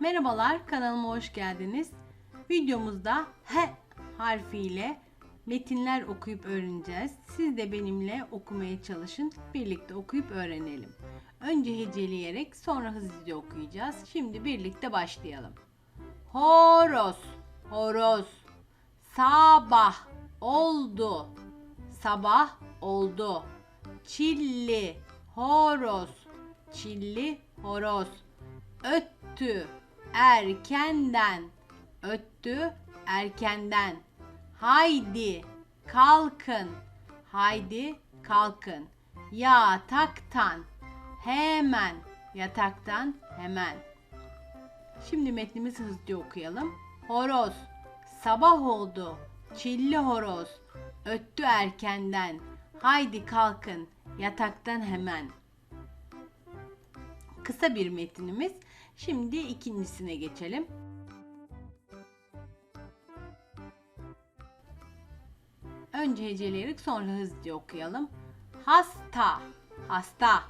Merhabalar, kanalıma hoş geldiniz. Videomuzda H harfiyle metinler okuyup öğreneceğiz. Siz de benimle okumaya çalışın. Birlikte okuyup öğrenelim. Önce heceleyerek sonra hızlıca okuyacağız. Şimdi birlikte başlayalım. Horoz, horoz. Sabah oldu. Sabah oldu. Çilli horoz. Çilli horoz. Öttü erkenden. Öttü erkenden. Haydi kalkın. Haydi kalkın. Yataktan hemen yataktan hemen. Şimdi metnimizi hızlıca okuyalım. Horoz, sabah oldu. Çilli horoz, öttü erkenden. Haydi kalkın, yataktan hemen. Kısa bir metnimiz. Şimdi ikincisine geçelim. Önce heceleyerek sonra hızlıca okuyalım. Hasta, hasta.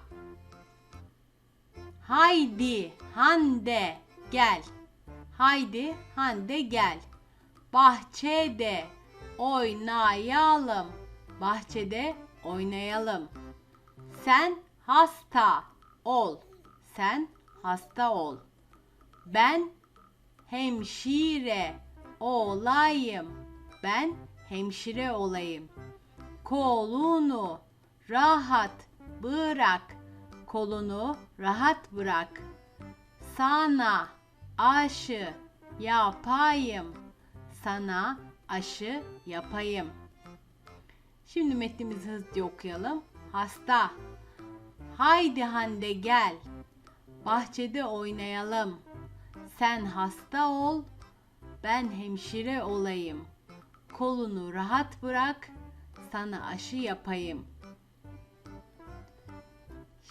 Haydi Hande gel. Haydi Hande gel. Bahçede oynayalım. Bahçede oynayalım. Sen hasta ol. Sen hasta ol. Ben hemşire olayım. Ben hemşire olayım. Kolunu rahat bırak. Kolunu rahat bırak. Sana aşı yapayım. Sana aşı yapayım. Şimdi metnimizi hızlıca okuyalım. Hasta. Haydi Hande gel. Bahçede oynayalım. Sen hasta ol. Ben hemşire olayım. Kolunu rahat bırak. Sana aşı yapayım.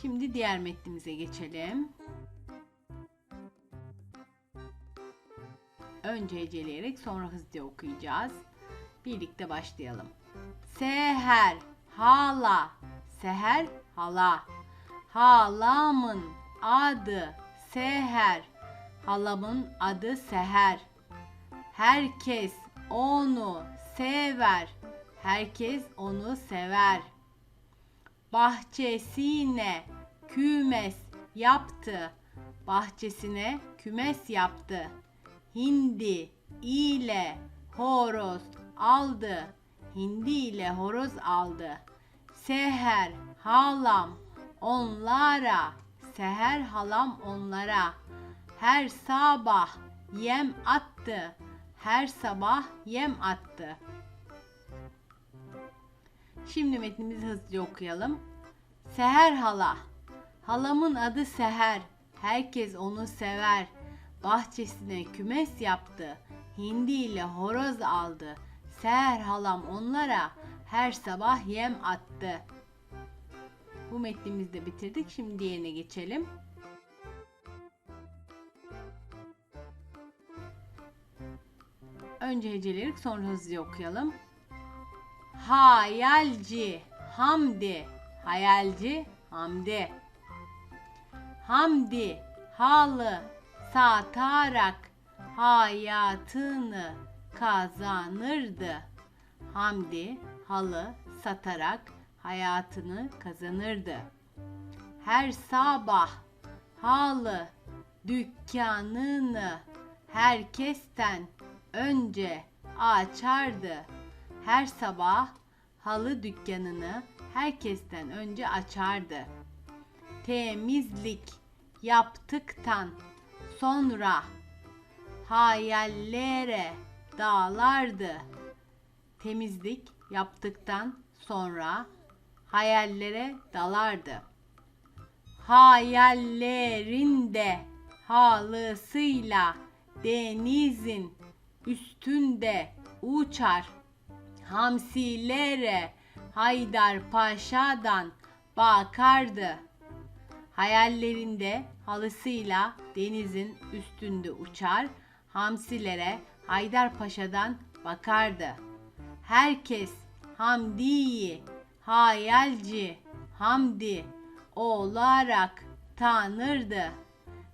Şimdi diğer metnimize geçelim. Önce heceleyerek sonra hızlıca okuyacağız. Birlikte başlayalım. Seher, hala, seher, hala. Halamın adı Seher, halamın adı Seher. Herkes onu sever, herkes onu sever. Bahçesine kümes yaptı, bahçesine kümes yaptı. Hindi ile horoz aldı. Hindi ile horoz aldı. Seher halam onlara, seher halam onlara. Her sabah yem attı. Her sabah yem attı. Şimdi metnimizi hızlıca okuyalım. Seher hala. Halamın adı Seher. Herkes onu sever. Bahçesine kümes yaptı. Hindi ile horoz aldı. Seher halam onlara her sabah yem attı. Bu metnimizi de bitirdik. Şimdi diğerine geçelim. Önce heceleyerek sonra hızlıca okuyalım. Hayalci Hamdi Hayalci Hamdi Hamdi halı satarak hayatını kazanırdı. Hamdi halı satarak hayatını kazanırdı. Her sabah halı dükkanını herkesten önce açardı. Her sabah halı dükkanını herkesten önce açardı. Temizlik yaptıktan sonra hayallere dağlardı. Temizlik yaptıktan sonra hayallere dalardı. Hayallerinde halısıyla denizin üstünde uçar. Hamsilere Haydar Paşa'dan bakardı. Hayallerinde halısıyla denizin üstünde uçar, hamsilere Haydar Paşa'dan bakardı. Herkes Hamdi'yi hayalci Hamdi olarak tanırdı.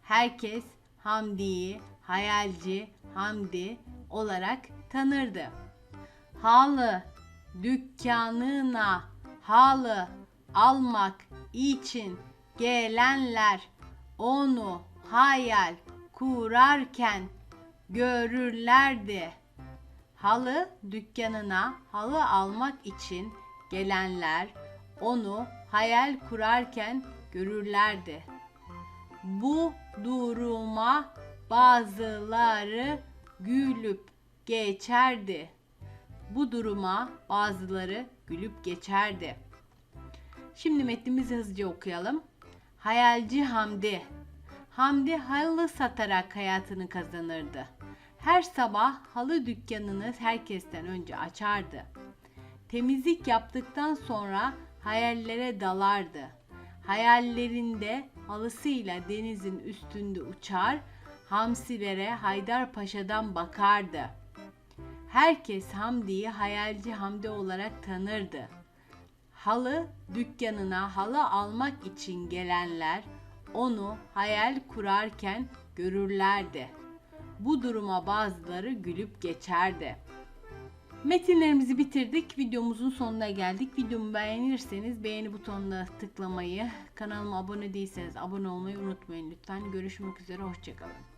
Herkes Hamdi'yi hayalci Hamdi olarak tanırdı. Halı dükkanına halı almak için gelenler onu hayal kurarken görürlerdi. Halı dükkanına halı almak için gelenler onu hayal kurarken görürlerdi. Bu duruma bazıları gülüp geçerdi. Bu duruma bazıları gülüp geçerdi. Şimdi metnimizi hızlıca okuyalım. Hayalci Hamdi. Hamdi halı satarak hayatını kazanırdı. Her sabah halı dükkanını herkesten önce açardı. Temizlik yaptıktan sonra hayallere dalardı. Hayallerinde halısıyla denizin üstünde uçar, hamsilere Haydarpaşa'dan bakardı. Herkes Hamdi'yi hayalci Hamdi olarak tanırdı. Halı dükkanına halı almak için gelenler onu hayal kurarken görürlerdi. Bu duruma bazıları gülüp geçerdi. Metinlerimizi bitirdik. Videomuzun sonuna geldik. Videomu beğenirseniz beğeni butonuna tıklamayı, kanalıma abone değilseniz abone olmayı unutmayın lütfen. Görüşmek üzere, hoşçakalın.